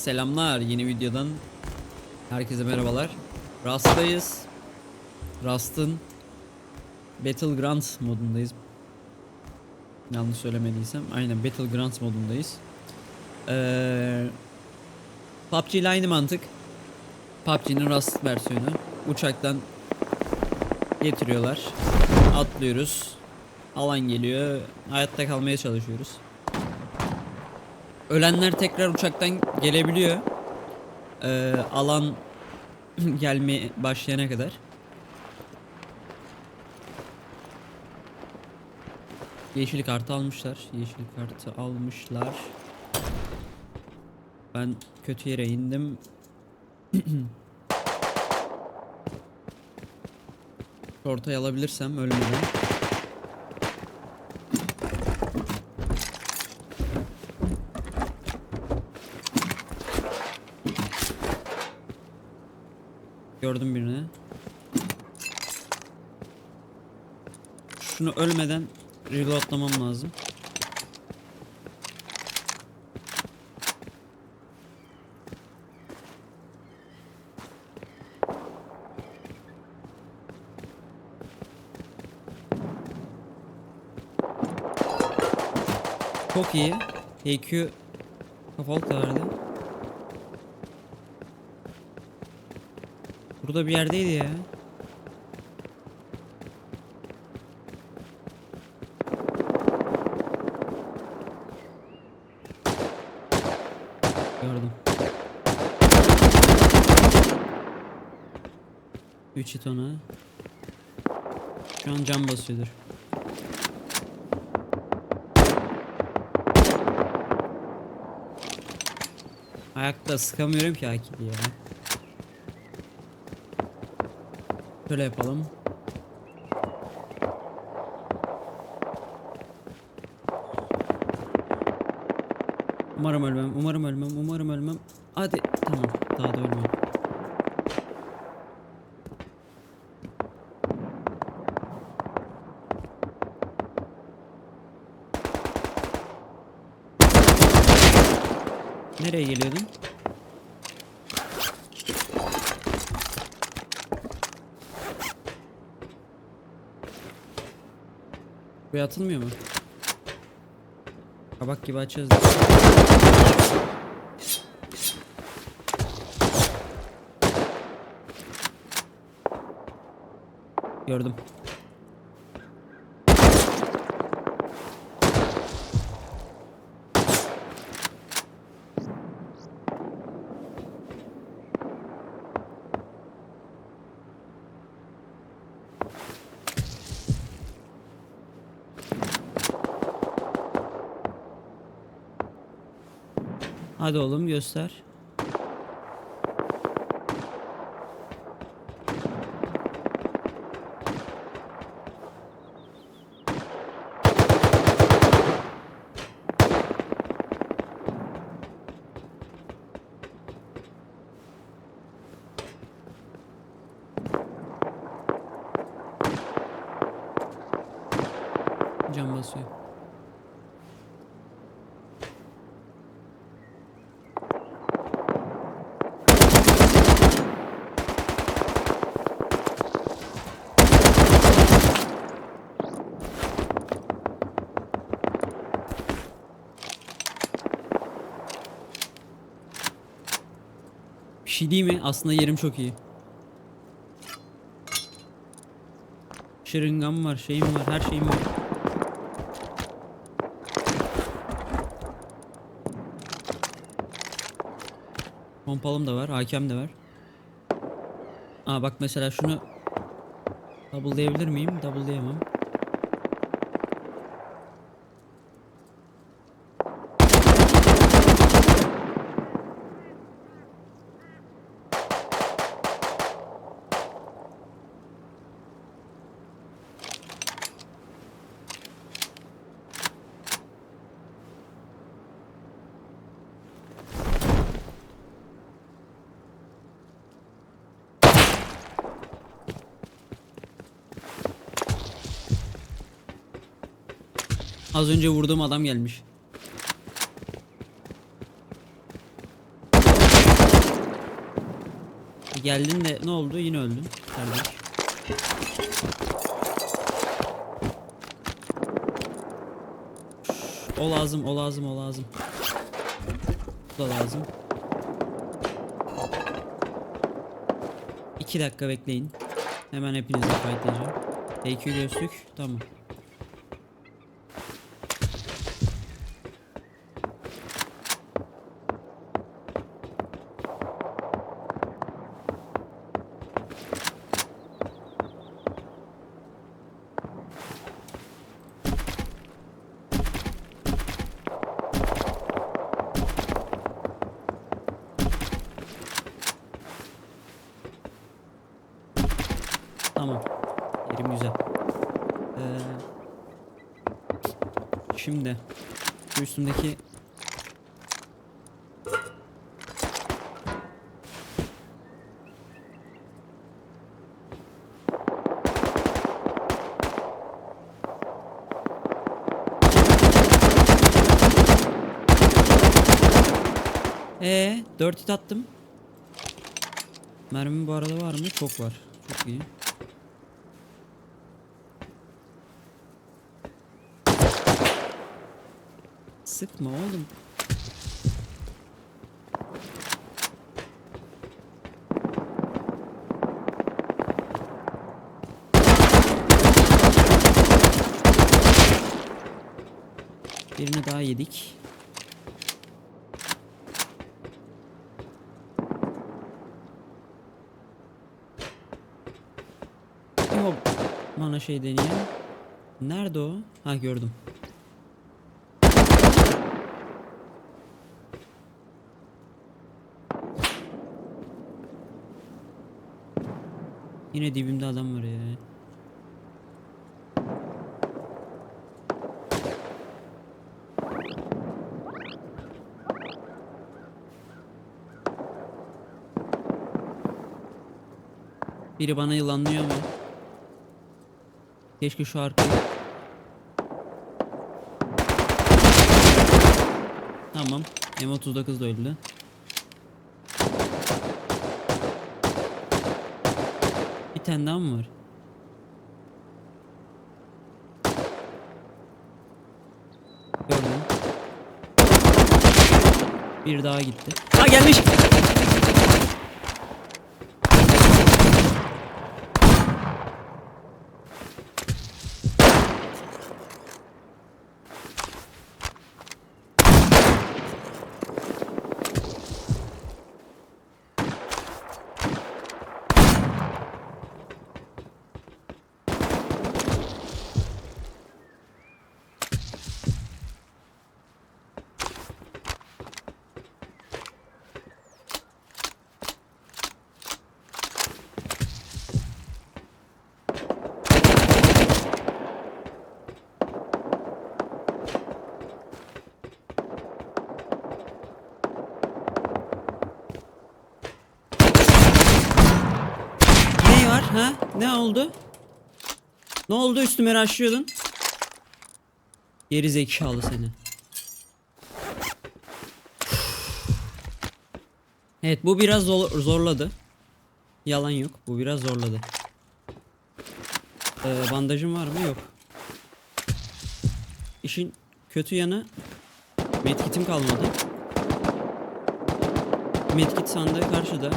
Selamlar yeni videodan herkese merhabalar. Rust'tayız. Rust'ın Battlegrounds modundayız. Yanlış söylemediysem aynen Battlegrounds modundayız. Ee, PUBG ile aynı mantık. PUBG'nin Rust versiyonu. Uçaktan getiriyorlar. Atlıyoruz. Alan geliyor. Hayatta kalmaya çalışıyoruz. Ölenler tekrar uçaktan gelebiliyor. Ee, alan gelmeye başlayana kadar. Yeşil kartı almışlar. Yeşil kartı almışlar. Ben kötü yere indim. Ortaya alabilirsem ölmeden. Gördüm birini. Şunu ölmeden reloadlamam lazım. Çok iyi. HQ kafalık da Burada bir yerdeydi ya. Gördüm. 3 hit ona. Şu an cam basıyordur. Ayakta sıkamıyorum ki Akil'i ya. Şöyle yapalım. Umarım ölmem, umarım ölmem, umarım ölmem. Hadi tamam, daha da ölmem. Nereye geliyordun? Buraya atılmıyor mu? Kabak gibi açacağız. Gördüm. Hadi oğlum göster. Cam basıyor. Şey değil mi? Aslında yerim çok iyi. Şırıngam var, şeyim var, her şeyim var. Pompalım da var, hakem de var. Aa bak mesela şunu double'layabilir miyim? Double'layamam. Az önce vurduğum adam gelmiş. Geldin de ne oldu? Yine öldün. Kardeş. O lazım, o lazım, o lazım. Bu da lazım. İki dakika bekleyin. Hemen hepinizi fightlayacağım. Göğüslük. Tamam. Tamam. Yerim güzel. Ee, şimdi şu üstümdeki Ee, 4 hit attım. Mermi bu arada var mı? Çok var. Çok iyi. Sıkma oğlum. Birini daha yedik. Yok. Bana şey deneyeyim. Nerede o? Ha gördüm. Yine dibimde adam var ya. Biri bana yılanlıyor mu? Keşke şu arkayı... Tamam. M39 da öldü. Tane mı var? Gördüm. Bir daha gitti. Ha gelmiş. Ne var ha? Ne oldu? Ne oldu üstüme raşlıyordun? Geri zekalı seni. Evet bu biraz zor- zorladı. Yalan yok. Bu biraz zorladı. Ee, bandajım var mı? Yok. İşin kötü yanı medkitim kalmadı. Medkit sandığı karşıda.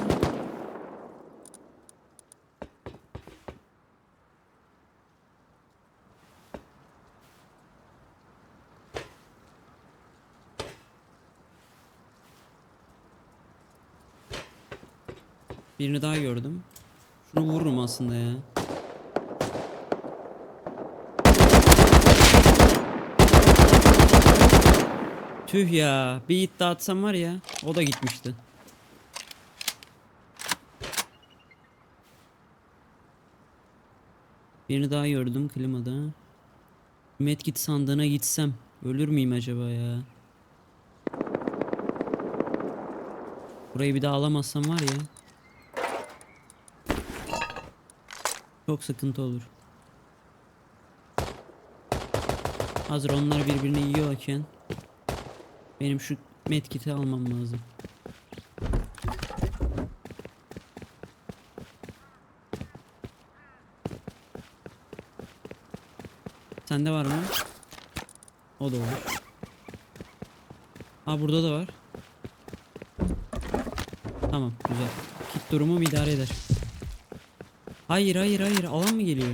Birini daha gördüm. Şunu vururum aslında ya. Tüh ya. Bir hit daha atsam var ya. O da gitmişti. Birini daha gördüm klimada. Medkit sandığına gitsem ölür müyüm acaba ya? Burayı bir daha alamazsam var ya. Çok sıkıntı olur. Hazır onlar birbirini yiyorken benim şu medkiti almam lazım. Sende var mı? O da var. Ha burada da var. Tamam güzel. Kit durumum idare eder. Hayır hayır hayır alan mı geliyor?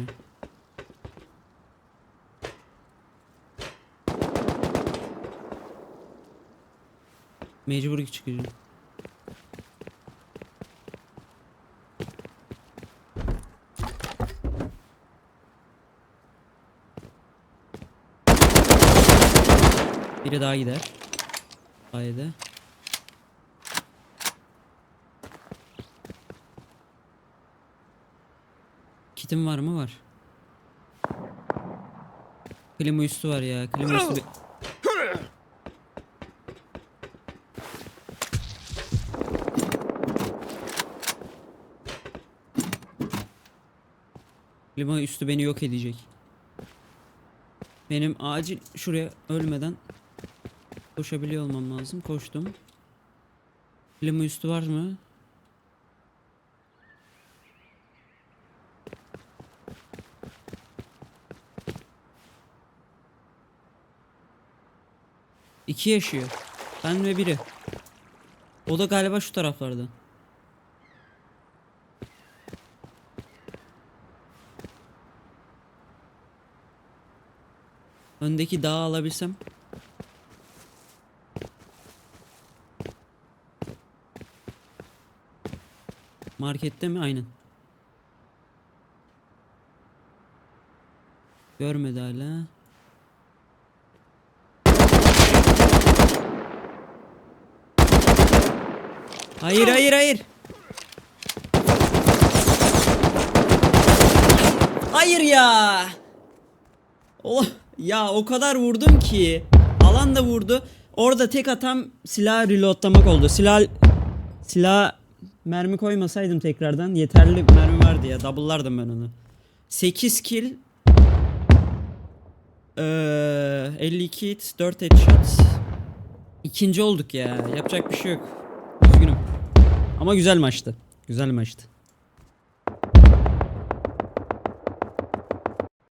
Mecbur çıkacağım. Biri daha gider. Sayede. Kitim var mı? Var. Klima üstü var ya. Klima üstü. be- Klima üstü beni yok edecek. Benim acil şuraya ölmeden koşabiliyor olmam lazım. Koştum. Klima üstü var mı? İki yaşıyor. Ben ve biri. O da galiba şu taraflarda. Öndeki dağı alabilsem. Markette mi? Aynen. Görmedi hala. Hayır hayır hayır. Hayır ya. Oh ya o kadar vurdum ki. Alan da vurdu. Orada tek atam silah reloadlamak oldu. Silah silah mermi koymasaydım tekrardan yeterli mermi vardı ya. Double'lardım ben onu. 8 kill ee, 52 hit 4 headshot İkinci olduk ya. Yapacak bir şey yok. Ama güzel maçtı. Güzel maçtı.